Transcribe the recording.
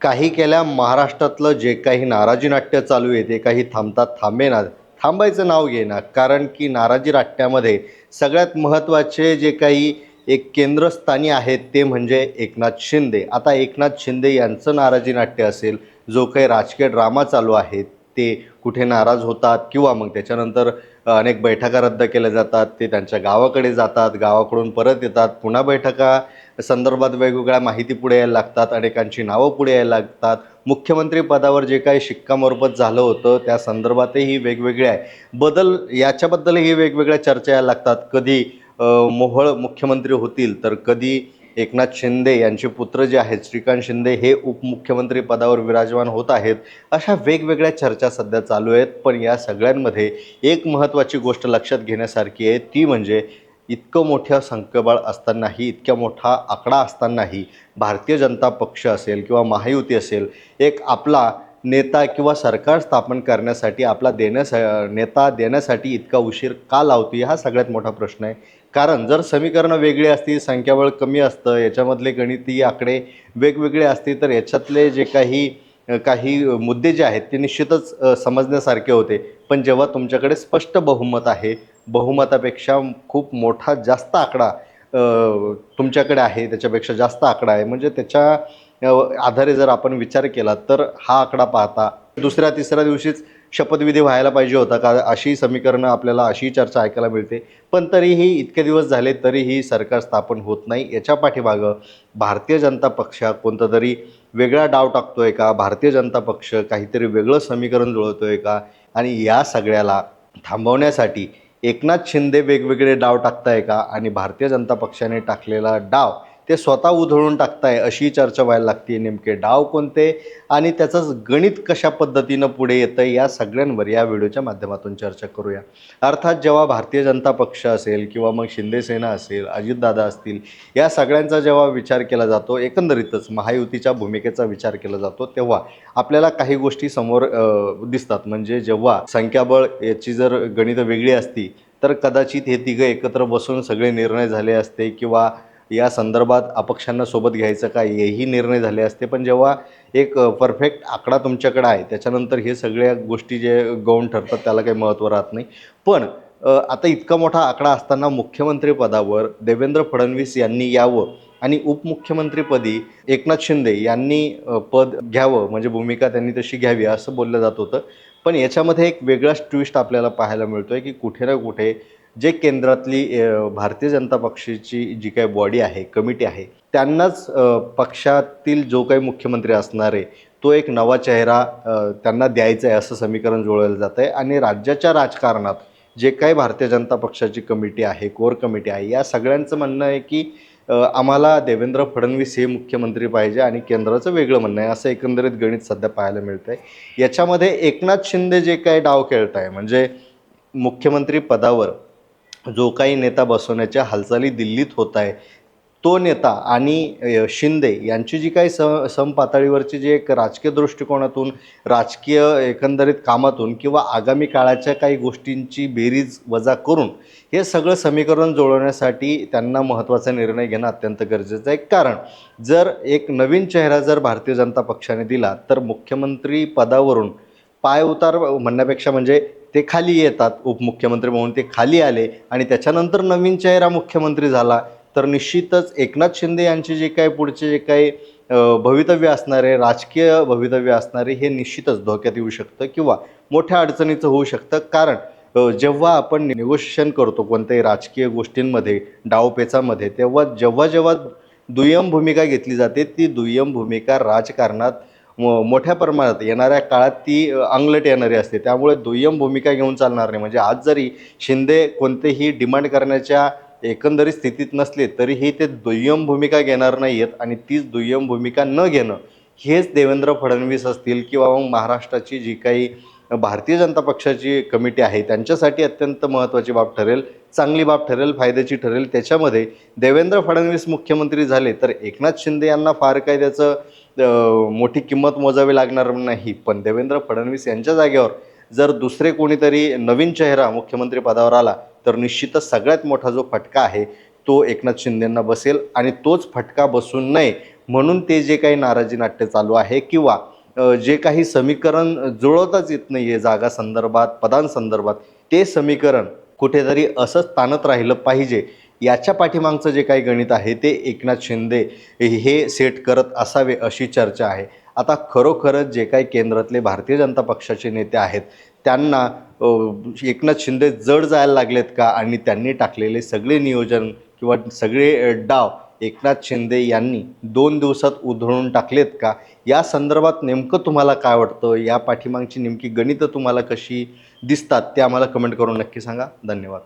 काही केल्या महाराष्ट्रातलं जे काही नाराजी नाट्य चालू आहे ते काही थांबतात थांबेना थांबायचं नाव घेणार कारण की नाराजी नाट्यामध्ये सगळ्यात महत्त्वाचे जे काही एक केंद्रस्थानी आहेत ते म्हणजे एकनाथ शिंदे. आता एकनाथ शिंदे यांचं नाराजी नाट्य असेल जो काही राजकीय ड्रामा चालू आहे ते कुठे नाराज होतात किंवा मग त्याच्यानंतर अनेक बैठका रद्द केल्या जातात ते त्यांच्या गावाकडे जातात गावाकडून परत येतात पुन्हा बैठका संदर्भात वेगवेगळ्या माहिती पुढे यायला लागतात अनेकांची नावं पुढे यायला लागतात. मुख्यमंत्री पदावर जे काही शिक्कामोर्बत झालं होतं त्या संदर्भातही वेगवेगळ्या आहे. बदल याच्याबद्दलही वेगवेगळ्या चर्चा यायला लागतात. कधी मोहळ मुख्यमंत्री होतील तर कधी एकनाथ शिंदे यांचे पुत्र जे आहेत श्रीकांत शिंदे हे उपमुख्यमंत्री पदावर विराजमान होत आहेत. अशा वेगवेगळ्या चर्चा सध्या चालू आहेत पण या सगळ्यांमध्ये एक महत्त्वाची गोष्ट लक्षात घेण्यासारखी आहे. ती म्हणजे इतकं मोठं संख्यबळ असतानाही इतक्या मोठा आकडा असतानाही भारतीय जनता पक्ष असेल किंवा महायुती असेल एक आपला नेता किंवा सरकार स्थापन करण्यासाठी आपला देण्यास नेता देण्यासाठी इतका उशीर का लावतो? हा सगळ्यात मोठा प्रश्न आहे. कारण जर समीकरणं वेगळी असती संख्याबळ कमी असतं याच्यामधले गणिती आकडे वेगवेगळे असतील तर याच्यातले जे काही काही मुद्दे जे आहेत ते निश्चितच समजण्यासारखे होते. पण जेव्हा तुमच्याकडे स्पष्ट बहुमत आहे बहुमतापेक्षा खूप मोठा जास्त आकडा तुमच्याकडे आहे त्याच्यापेक्षा जास्त आकडा आहे म्हणजे त्याच्या आधारे जर आपण विचार केला तर हा आकडा पाहता. दुसऱ्या तिसऱ्या दिवशीच शपथविधी व्हायला पाहिजे होता का अशी समीकरणं आपल्याला अशी चर्चा ऐकायला मिळते. पण तरीही इतके दिवस झाले तरीही सरकार स्थापन होत नाही. याच्या पाठीमागं भारतीय जनता पक्ष कोणता तरी वेगळा डाव टाकतो आहे का? भारतीय जनता पक्ष काहीतरी वेगळं समीकरण जुळवतो आहे का? आणि या सगळ्याला थांबवण्यासाठी एकनाथ शिंदे वेगवेगळे डाव टाकताय का? आणि भारतीय जनता पक्षाने टाकलेला डाव ते स्वतः उधळून टाकताय अशी चर्चा व्हायला लागते नेमके. डाव कोणते आणि त्याचंच गणित कशा पद्धतीनं पुढे येतं या सगळ्यांवर या व्हिडिओच्या माध्यमातून चर्चा करूया. अर्थात जेव्हा भारतीय जनता पक्ष असेल किंवा मग शिंदेसेना असेल अजितदादा असतील या सगळ्यांचा जेव्हा विचार केला जातो एकंदरीतच महायुतीच्या भूमिकेचा विचार केला जातो तेव्हा आपल्याला काही गोष्टी समोर दिसतात. म्हणजे जेव्हा संख्याबळ याची जर गणितं वेगळी असती तर कदाचित हे तिघं एकत्र बसून सगळे निर्णय झाले असते किंवा या संदर्भात अपक्षांना सोबत घ्यायचं का हेही निर्णय झाले असते. पण जेव्हा एक परफेक्ट आकडा तुमच्याकडे आहे त्याच्यानंतर हे सगळ्या गोष्टी जे गौण ठरतात त्याला काही महत्त्व राहत नाही. पण आता इतका मोठा आकडा असताना मुख्यमंत्रीपदावर देवेंद्र फडणवीस यांनी यावं आणि उपमुख्यमंत्रीपदी एकनाथ शिंदे यांनी पद घ्यावं म्हणजे भूमिका त्यांनी तशी घ्यावी असं बोललं जात होतं. पण याच्यामध्ये एक वेगळाच ट्विस्ट आपल्याला पाहायला मिळतो आहे की कुठे ना कुठे जे केंद्रातली भारतीय जनता पक्षाची जी काही बॉडी आहे कमिटी आहे त्यांनाच पक्षातील जो काही मुख्यमंत्री असणार आहे तो एक नवा चेहरा त्यांना द्यायचा आहे असं समीकरण जुळवलं जात आहे आणि राज्याच्या राजकारणात जे काही भारतीय जनता पक्षाची कमिटी आहे कोर कमिटी आहे या सगळ्यांचं म्हणणं आहे की आम्हाला देवेंद्र फडणवीस हे मुख्यमंत्री पाहिजे आणि केंद्राचं वेगळं म्हणणं आहे असं एकंदरीत गणित सध्या पाहायला मिळतं आहे याच्यामध्ये एकनाथ शिंदे जे काही डाव खेळत आहे म्हणजे मुख्यमंत्री पदावर जो काही नेता बसवण्याच्या हालचाली दिल्लीत होत आहे तो नेता आणि शिंदे यांची जी काही स समपातळीवरची जी एक राजकीय दृष्टिकोनातून राजकीय एकंदरीत कामातून किंवा आगामी काळाच्या काही गोष्टींची बेरीज वजा करून हे सगळं समीकरण जुळवण्यासाठी त्यांना महत्त्वाचा निर्णय घेणं अत्यंत गरजेचं आहे कारण. जर एक नवीन चेहरा जर भारतीय जनता पक्षाने दिला तर मुख्यमंत्री पदावरून पाय उतार म्हणण्यापेक्षा म्हणजे ते खाली येतात उपमुख्यमंत्री म्हणून ते खाली आले आणि त्याच्यानंतर नवीन चेहरा मुख्यमंत्री झाला. तर निश्चितच एकनाथ शिंदे यांचे जे काही पुढचे जे काही भवितव्य असणारे राजकीय भवितव्य असणारे हे निश्चितच धोक्यात येऊ शकतं किंवा मोठ्या अडचणीचं होऊ शकतं. कारण जेव्हा आपण निगोशिएशन करतो कोणत्याही राजकीय गोष्टींमध्ये डावपेचामध्ये तेव्हा जेव्हा जेव्हा दुय्यम भूमिका घेतली जाते ती दुय्यम भूमिका राजकारणात मो मोठ्या प्रमाणात येणाऱ्या काळात ती अंगलट येणारी असते. त्यामुळे दुय्यम भूमिका घेऊन चालणार नाही. म्हणजे आज जरी शिंदे कोणतेही डिमांड करण्याच्या एकंदरीत स्थितीत नसले तरीही ते दुय्यम भूमिका घेणार नाही आहेत आणि तीच दुय्यम भूमिका न घेणं हेच देवेंद्र फडणवीस असतील किंवा मग महाराष्ट्राची जी काही भारतीय जनता पक्षाची कमिटी आहे त्यांच्यासाठी अत्यंत महत्त्वाची बाब ठरेल चांगली बाब ठरेल फायद्याची ठरेल. त्याच्यामध्ये देवेंद्र फडणवीस मुख्यमंत्री झाले तर एकनाथ शिंदे यांना फार काही त्याचं मोठी किंमत मोजावी लागणार नाही. पण देवेंद्र फडणवीस यांच्या जागेवर जर दुसरे कोणीतरी नवीन चेहरा मुख्यमंत्री पदावर आला तर निश्चितच सगळ्यात मोठा जो फटका आहे तो एकनाथ शिंदेंना बसेल आणि तोच फटका बसू नये म्हणून ते जे काही नाराजी नाट्य चालू आहे किंवा जे काही समीकरण जुळवताच येत नाही आहे जागा संदर्भात पदांसंदर्भात ते समीकरण कुठेतरी असंच ताणत राहिलं पाहिजे. याच्या पाठीमागचं जे काही गणित आहे ते एकनाथ शिंदे हे सेट करत असावे अशी चर्चा आहे. आता खरोखरच जे काही केंद्रातले भारतीय जनता पक्षाचे नेते आहेत त्यांना एकनाथ शिंदे जड जायला लागलेत का? आणि त्यांनी टाकलेले सगळे नियोजन किंवा सगळे डाव एकनाथ शिंदे यांनी दोन दिवसात उधळून टाकलेत का? या संदर्भात नेमकं तुम्हाला काय वाटतं? या पाठीमागची नेमकी गणितं तुम्हाला कशी दिसतात ते आम्हाला कमेंट करून नक्की सांगा. धन्यवाद.